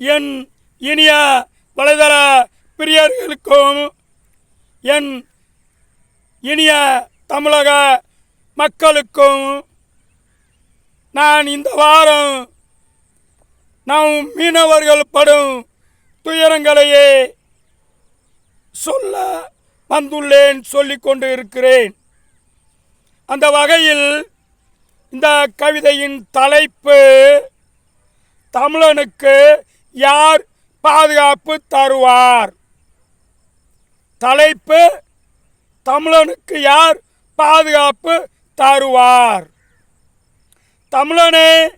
என் இனிய வலைதள பிரியர்களுக்கும் என் இனிய தமிழக மக்களுக்கும் நான் இந்த வாரம் நாம் மீனவர்கள் படும் துயரங்களையே சொல்ல வந்துள்ளேன் சொல்லிக்கொண்டு இருக்கிறேன் அந்த வகையில் இந்த கவிதையின் தலைப்பு தமிழனுக்கு யார் பாதுகாப்பு தருவார்? தலைப்பு தமிழனுக்கு யார் பாதுகாப்பு தருவார்? தமிழனே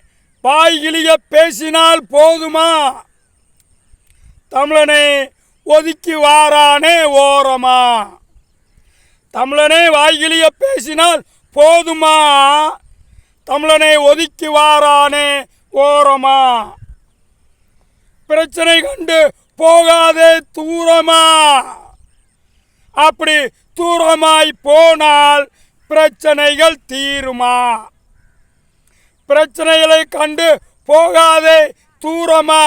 வாய்கிளிய பேசினால் போதுமா? தமிழனே ஒதுக்கி வாரானே ஓரமா? தமிழனே வாய்கிளிய பேசினால் போதுமா? தமிழனை ஒதுக்கி வாரானே ஓரமா? பிரச்சனை கண்டு போகாதே தூரமா. அப்படி தூரமாய் போனால் பிரச்சனைகள் தீருமா. பிரச்சனைகளை கண்டு போகாதே தூரமா.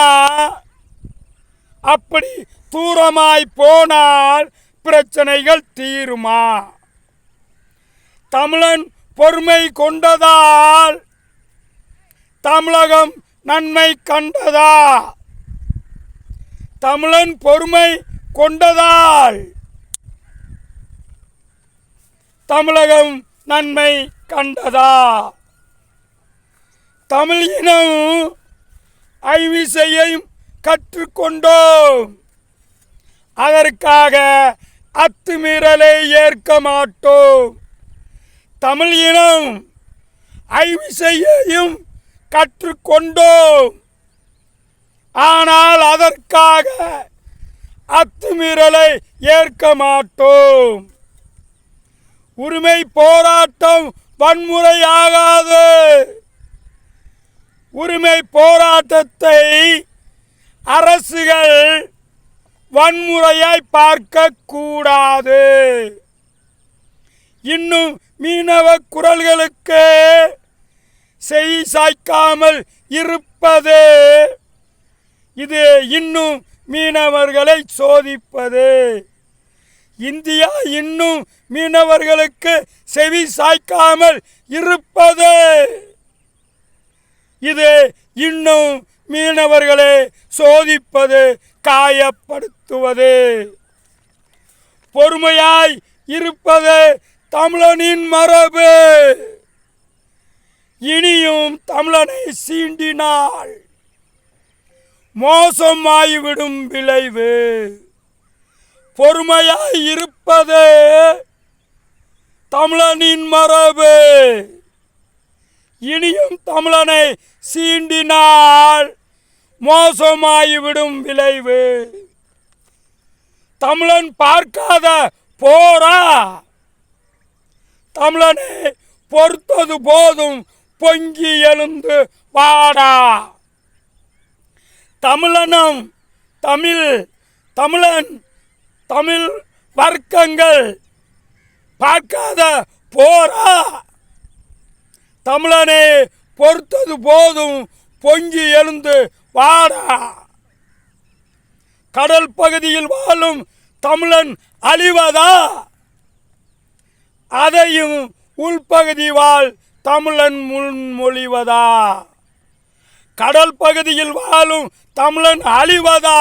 அப்படி தூரமாய் போனால் பிரச்சனைகள் தீருமா. தமிழன் பொறுமை கொண்டதால் தமிழகம் நன்மை கண்டதா. தமிழன் பொறுமை கொண்டதால். தமிழகம் நன்மை கண்டதா. தமிழ் இனம் ஐவிசையையும் கற்றுக்கொண்டோம். அதற்காக அத்துமீறலை ஏற்க மாட்டோம். தமிழ் இனம் ஐவிசையையும் கற்றுக்கொண்டோம். ஆனால் அதற்காக அத்துமீறலை ஏற்க மாட்டோம். உரிமை போராட்டம் வன்முறையாகாது. உரிமை போராட்டத்தை அரசுகள் வன்முறையாய் பார்க்க கூடாது. இன்னும் மீனவ குரல்களுக்கு செய் சாய்க்காமல் இருப்பது இது இன்னும் மீனவர்களை சோதிப்பது. இந்தியா இன்னும் மீனவர்களுக்கு செவி சாய்க்காமல் இருப்பது. இது இன்னும் மீனவர்களை சோதிப்பது காயப்படுத்துவது. பொறுமையாய் இருப்பது தமிழனின் மரபு. இனியும் தமிழனை சீண்டினாள் மோசமாய்விடும் விளைவு. பொறுமையாய் இருப்பது தமிழனின் மரபு. இனியும் தமிழனை சீண்டினால் மோசமாகிவிடும் விளைவு. தமிழன் பார்க்காத போரா. தமிழனை பொறுத்தது போதும் பொங்கி எழுந்து வாடா. தமிழனும் தமிழ் தமிழன் தமிழ் வர்க்கங்கள். பார்க்காத போரா. தமிழனே பொறுத்தது போதும் பொங்கி எழுந்து வாடா. கடல் பகுதியில் வாழும் தமிழன் அழிவதா? அதையும் உள்பகுதி வாழ் தமிழன் முன்மொழிவதா? கடல் பகுதியில் வாழும் தமிழன் அழிவதா?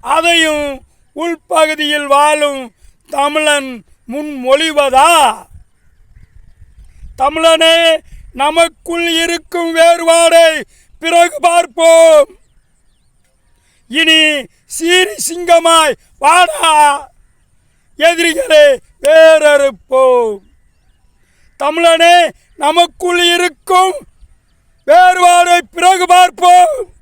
அதையும் உள்பகுதியில் வாழும் தமிழன் முன்மொழிவதா? தமிழனே நமக்குள் இருக்கும் வேறுபாடை பிறகு பார்ப்போம். இனி சீரி சிங்கமாய் வாடா. எதிரிகளை வேறறுப்போம். தமிழனே நமக்குள் இருக்கும் வேறுபாடை. பிறகு பார்ப்போம்.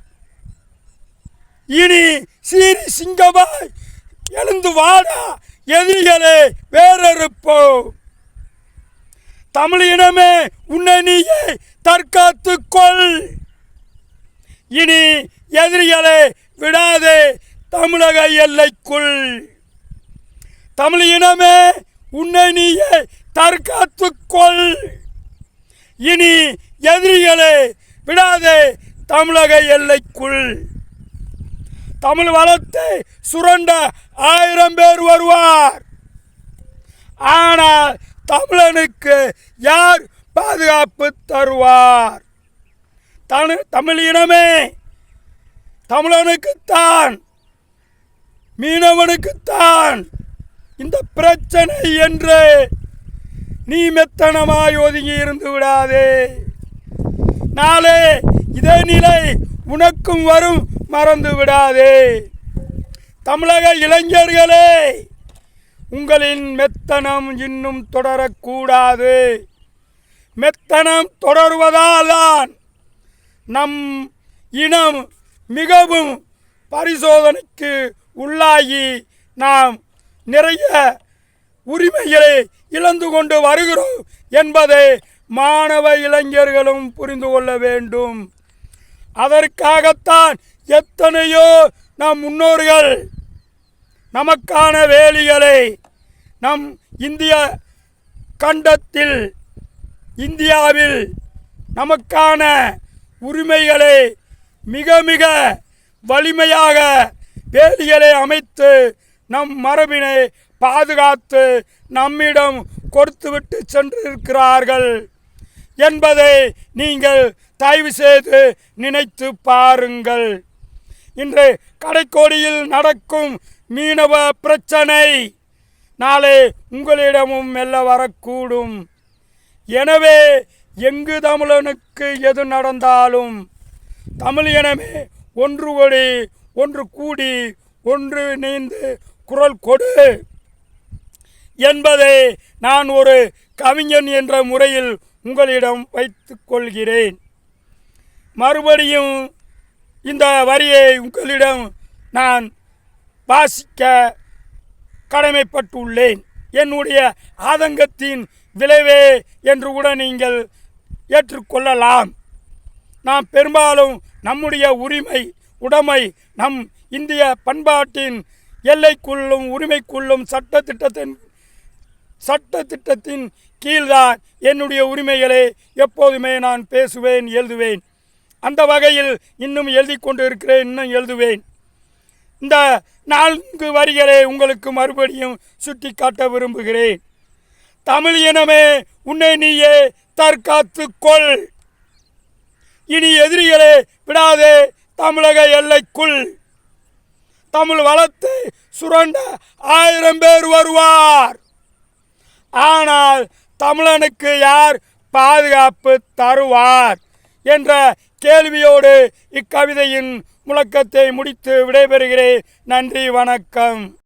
இனி சீரி சிங்கமாய் எழுந்து வாடா. எதிரிகளை வேறறுப்போம். தமிழ் இனமே உன்னை நீயே தற்காத்துக் கொள். இனி எதிரிகளை விடாதே தமிழக எல்லைக்குள். தமிழ் இனமே உன்னை நீயே தற்காத்துக் கொள். இனி எதிரிகளை விடாதே தமிழக எல்லைக்குள். தமிழ் வளத்தை சுரண்ட ஆயிரம் பேர் வருவார். ஆனால் தமிழனுக்கு யார் பாதுகாப்பு தருவார்? தனு தமிழ் இனமே தமிழனுக்குத்தான் மீனவனுக்குத்தான் இந்த பிரச்சனை என்று நீ மெத்தனமாய் ஒதுங்கி இருந்து விடாதே. நாளே இதே நிலை உனக்கும் வரும் மறந்து விடாதே. தமிழக இளைஞர்களே உங்களின் மெத்தனம் இன்னும் தொடரக்கூடாது. மெத்தனம் தொடருவதால் தான் நம் இனம் மிகவும் பரிசோதனைக்கு உள்ளாகி நாம் நிறைய உரிமைகளை இழந்து கொண்டு வருகிறோம் என்பதை மாணவ இளைஞர்களும் புரிந்து கொள்ள வேண்டும். அதற்காகத்தான் எத்தனையோ நம் முன்னோர்கள் நமக்கான வேலிகளை நம் இந்திய கண்டத்தில் இந்தியாவில் நமக்கான உரிமைகளை மிக மிக வலிமையாக வேலிகளை அமைத்து நம் மரபினை பாதுகாத்து நம்மிடம் கொடுத்துவிட்டு சென்றிருக்கிறார்கள் என்பதை நீங்கள் தயவு செய்து நினைத்து பாருங்கள். இன்று கடைக்கோடியில் நடக்கும் மீனவ பிரச்சனை நாளை உங்களிடமும் மெல்ல வரக்கூடும். எனவே எங்கு தமிழனுக்கு எது நடந்தாலும் தமிழ் இனமே ஒன்று கொடி ஒன்று கூடி ஒன்று நீந்து குரல் கொடு. என்பதை நான் ஒரு கவிஞன் என்ற முறையில் உங்களிடம் வைத்துக் கொள்கிறேன் மறுபடியும் இந்த வரியை உங்களிடம் நான் வாசிக்க கடமைப்பட்டுள்ளேன். என்னுடைய ஆதங்கத்தின் விளைவே என்று கூட நீங்கள் ஏற்றுக்கொள்ளலாம். நாம் பெரும்பாலும் நம்முடைய உரிமை உடைமை நம் இந்திய பண்பாட்டின் எல்லைக்குள்ளும் உரிமைக்குள்ளும் சட்ட திட்டத்தின் சட்ட திட்டத்தின் கீழ்தான் என்னுடைய உரிமைகளை எப்போதுமே நான் பேசுவேன் எழுதுவேன். அந்த வகையில் இன்னும் எழுதி கொண்டு இருக்கிறேன் இன்னும் எழுதுவேன். இந்த நான்கு வரிகளை உங்களுக்கு மறுபடியும் சுட்டி காட்ட விரும்புகிறேன். தமிழ் இனமே உன்னை நீயே தற்காத்து கொள். இனி எதிரிகளை விடாதே தமிழக எல்லைக்குள். தமிழ் வளத்தை சுரண்ட ஆயிரம் பேர் வருவார். ஆனால் தமிழனுக்கு யார் பாதுகாப்பு தருவார் என்ற கேள்வியோடு இக்கவிதையின் முழக்கத்தை முடித்து விடைபெறுகிறேன். நன்றி வணக்கம்.